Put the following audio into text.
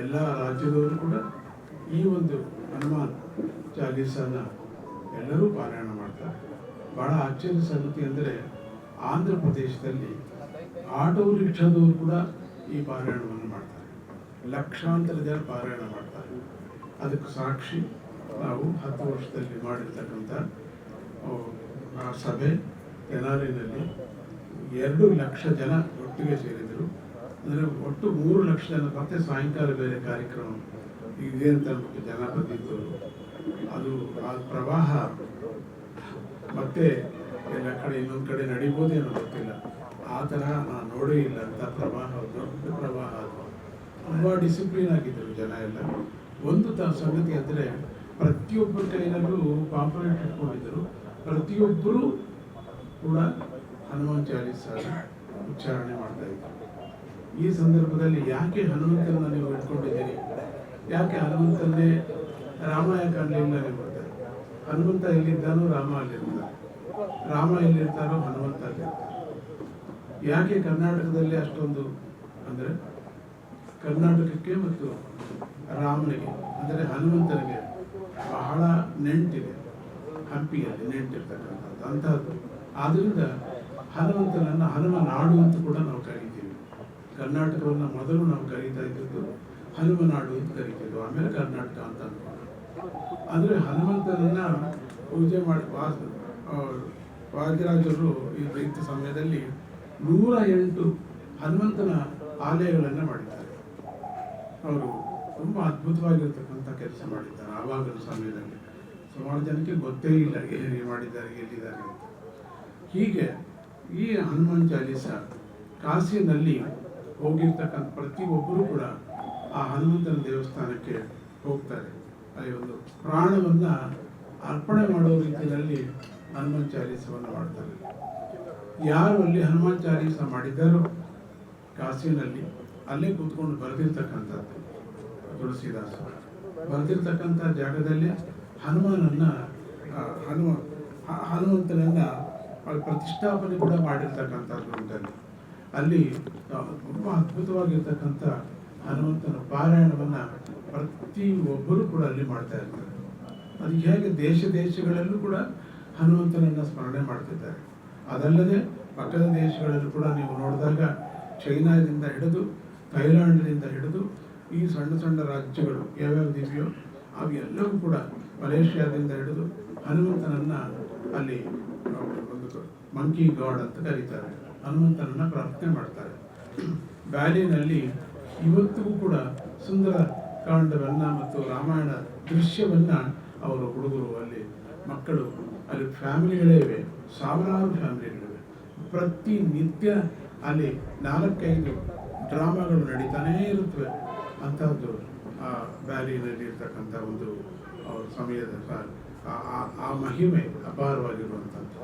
ಎಲ್ಲ ರಾಜ್ಯದವರು ಕೂಡ ಈ ಒಂದು ಹನುಮಾನ್ ಚಾಲೀಸನ ಎಲ್ಲರೂ ಪಾರಾಯಣ ಮಾಡ್ತಾರೆ. ಬಹಳ ಆಶ್ಚರ್ಯ ಸಂಗತಿ ಅಂದರೆ ಆಂಧ್ರ ಪ್ರದೇಶದಲ್ಲಿ ಆಟೋ ರಿಕ್ಷಾದವರು ಕೂಡ ಈ ಪಾರಾಯಣವನ್ನು ಮಾಡ್ತಾರೆ. ಲಕ್ಷಾಂತರ ಜನ ಪಾರಾಯಣ ಮಾಡ್ತಾರೆ. ಅದಕ್ಕೆ ಸಾಕ್ಷಿ ನಾವು ಹತ್ತು ವರ್ಷದಲ್ಲಿ ಮಾಡಿರ್ತಕ್ಕಂಥ ಸಭೆ, ತೆನಾಲಿನಲ್ಲಿ ಎರಡು ಲಕ್ಷ ಜನ ಒಟ್ಟಿಗೆ ಸೇರಿದರು. ಅಂದರೆ ಒಟ್ಟು ಮೂರು ಲಕ್ಷ ಜನ, ಮತ್ತೆ ಸಾಯಂಕಾಲ ಬೇರೆ ಕಾರ್ಯಕ್ರಮ. ಇದೆ ಅಂತ ಅಂದ್ಬಿಟ್ಟು ಜನ ಅದು ಆ ಪ್ರವಾಹ. ಮತ್ತೆ ಎಲ್ಲ ಕಡೆ ಇನ್ನೊಂದು ಕಡೆ ನಡಿಬೋದೇನೋ ಗೊತ್ತಿಲ್ಲ. ಆ ತರಹ ನಾನು ನೋಡೇ ಇಲ್ಲ ಅಂತ ಪ್ರವಾಹ, ದೊಡ್ಡ ಪ್ರವಾಹ ಅದು. ತುಂಬ ಡಿಸಿಪ್ಲಿನ್ ಆಗಿದ್ದರು ಜನ ಎಲ್ಲ. ಒಂದು ತ ಸಂಗತಿ ಅಂದರೆ ಪ್ರತಿಯೊಬ್ಬ ಕೈನಲ್ಲೂ ಪಾಂಪ್ಲೆಟ್ ಇಟ್ಕೊಂಡಿದ್ದರು. ಪ್ರತಿಯೊಬ್ಬರು ಕೂಡ ಹನುಮಾನ್ ಚಾಲೀಸ ಉಚ್ಚಾರಣೆ ಮಾಡ್ತಾ ಇದ್ರು. ಈ ಸಂದರ್ಭದಲ್ಲಿ ಯಾಕೆ ಹನುಮಂತನನ್ನು ನೀವು ಇಟ್ಕೊಂಡಿದ್ದೀರಿ? ಯಾಕೆ ಹನುಮಂತನ್ನೇ ರಾಮಾಯಣ ಯಾಕೆ ಅಲ್ಲಿಲ್ಲ ಬರ್ತಾರೆ? ಹನುಮಂತ ಎಲ್ಲಿದ್ದಾನೋ ರಾಮ ಅಲ್ಲಿರ್ತಾರೆ ರಾಮ ಎಲ್ಲಿರ್ತಾರೋ ಹನುಮಂತ ಅಲ್ಲಿರ್ತಾರೆ ಯಾಕೆ ಕರ್ನಾಟಕದಲ್ಲಿ ಅಷ್ಟೊಂದು ಅಂದರೆ ಕರ್ನಾಟಕಕ್ಕೆ ಮತ್ತು ರಾಮನಿಗೆ, ಅಂದರೆ ಹನುಮಂತನಿಗೆ ಬಹಳ ನೆಂಟಿದೆ, ಹಂಪಿಯಲ್ಲಿ ನೆಂಟಿರ್ತಕ್ಕಂಥದ್ದು ಅಂಥದ್ದು. ಆದ್ದರಿಂದ ಹನುಮಂತನನ್ನು ಹನುಮ ನಾಡು ಅಂತ ಕೂಡ ನಾವು ಕರಿತೀವಿ. ಕರ್ನಾಟಕವನ್ನು ಮೊದಲು ನಾವು ಕರೀತಾ ಇದ್ದದ್ದು ಹನುಮನಾಡು ಅಂತ ಕರಿತಿದ್ವು ಆಮೇಲೆ ಕರ್ನಾಟಕ ಅಂತ ಅಂದ್ಕೊಂಡು ಆದರೆ ಹನುಮಂತನನ್ನ ಪೂಜೆ ಮಾಡಿ ವಾಸ ವಾದಿರಾಜರು ಈ ರೈತ ಸಮಯದಲ್ಲಿ ನೂರ ಎಂಟು ಹನುಮಂತನ ಆಲಯಗಳನ್ನು ಮಾಡಿದ್ದಾರೆ. ಅವರು ತುಂಬ ಅದ್ಭುತವಾಗಿರ್ತಕ್ಕಂಥ ಕೆಲಸ ಮಾಡಿದ್ದಾರೆ ಆವಾಗಿನ ಸಮಯದಲ್ಲಿ. ಸುಮಾರು ಜನಕ್ಕೆ ಗೊತ್ತೇ ಇಲ್ಲ, ಏನು ಮಾಡಿದ್ದಾರೆ, ಎಲ್ಲಿದ್ದಾರೆ ಅಂತ. ಹೀಗೆ ಈ ಹನುಮಾನ್ ಚಾಲೀಸ ಕಾಶಿನಲ್ಲಿ ಹೋಗಿರ್ತಕ್ಕಂಥ ಪ್ರತಿಯೊಬ್ಬರೂ ಕೂಡ ಆ ಹನುಮಂತನ ದೇವಸ್ಥಾನಕ್ಕೆ ಹೋಗ್ತಾರೆ. ಅಲ್ಲಿ ಒಂದು ಪ್ರಾಣವನ್ನ ಅರ್ಪಣೆ ಮಾಡೋ ರೀತಿಯಲ್ಲಿ ಹನುಮಾನ್ ಚಾಲೀಸವನ್ನು ಮಾಡ್ತಾರೆ. ಯಾರು ಅಲ್ಲಿ ಹನುಮಾನ್ ಚಾಲೀಸ ಮಾಡಿದ್ದಾರೋ ಕಾಸಿನಲ್ಲಿ ಅಲ್ಲೇ ಕೂತ್ಕೊಂಡು ಬರೆದಿರ್ತಕ್ಕಂಥದ್ದು ತುಳಸಿದಾಸ. ಬರೆದಿರ್ತಕ್ಕಂಥ ಜಾಗದಲ್ಲಿ ಹನುಮಾನನ್ನ ಹನುಮ ಹನುಮಂತನನ್ನ ಪ್ರತಿಷ್ಠಾಪನೆ ಕೂಡ ಮಾಡಿರ್ತಕ್ಕಂಥದ್ದು ಅಲ್ಲಿ ತುಂಬ ಅದ್ಭುತವಾಗಿರ್ತಕ್ಕಂಥ ಹನುಮಂತನ ಪಾರಾಯಣವನ್ನು ಪ್ರತಿ ಒಬ್ಬರು ಕೂಡ ಅಲ್ಲಿ ಮಾಡ್ತಾ ಇರ್ತಾರೆ. ಅದು ಹೇಗೆ ದೇಶ ದೇಶಗಳಲ್ಲೂ ಕೂಡ ಹನುಮಂತನನ್ನು ಸ್ಮರಣೆ ಮಾಡ್ತಿದ್ದಾರೆ. ಅದಲ್ಲದೆ ಪಕ್ಕದ ದೇಶಗಳಲ್ಲೂ ಕೂಡ ನೀವು ನೋಡಿದಾಗ ಚೈನಾದಿಂದ ಹಿಡಿದು ಥೈಲ್ಯಾಂಡ್ನಿಂದ ಹಿಡಿದು ಈ ಸಣ್ಣ ಸಣ್ಣ ರಾಜ್ಯಗಳು ಯಾವ್ಯಾವ ಇದೆಯೋ ಅವೆಲ್ಲವೂ ಕೂಡ ಮಲೇಷ್ಯಾದಿಂದ ಹಿಡಿದು ಹನುಮಂತನನ್ನು ಅಲ್ಲಿ ಒಂದು ಮಂಕಿ ಗಾಡ್ ಅಂತ ಕರೀತಾರೆ. ಹನುಮಂತನನ್ನ ಪ್ರಾರ್ಥನೆ ಮಾಡ್ತಾರೆ. ಬ್ಯಾಲಿನಲ್ಲಿ ಇವತ್ತಿಗೂ ಕೂಡ ಸುಂದರ ಕಾಂಡವನ್ನು ಮತ್ತು ರಾಮಾಯಣ ದೃಶ್ಯವನ್ನು ಅವರು ಹುಡುಗರು ಅಲ್ಲಿ ಮಕ್ಕಳು ಅಲ್ಲಿ ಫ್ಯಾಮಿಲಿಗಳೇ ಇವೆ, ಸಾವಿರಾರು ಫ್ಯಾಮಿಲಿಗಳಿವೆ. ಪ್ರತಿ ನಿತ್ಯ ಅಲ್ಲಿ ನಾಲ್ಕೈದು ಡ್ರಾಮಾಗಳು ನಡೀತಾನೇ ಇರುತ್ತವೆ. ಅಂಥದ್ದು ಆ ಬ್ಯಾಲಿನಲ್ಲಿ ಇರ್ತಕ್ಕಂಥ ಒಂದು ಅವರ ಸಮಯದ, ಆ ಮಹಿಮೆ ಅಪಾರವಾಗಿರುವಂಥದ್ದು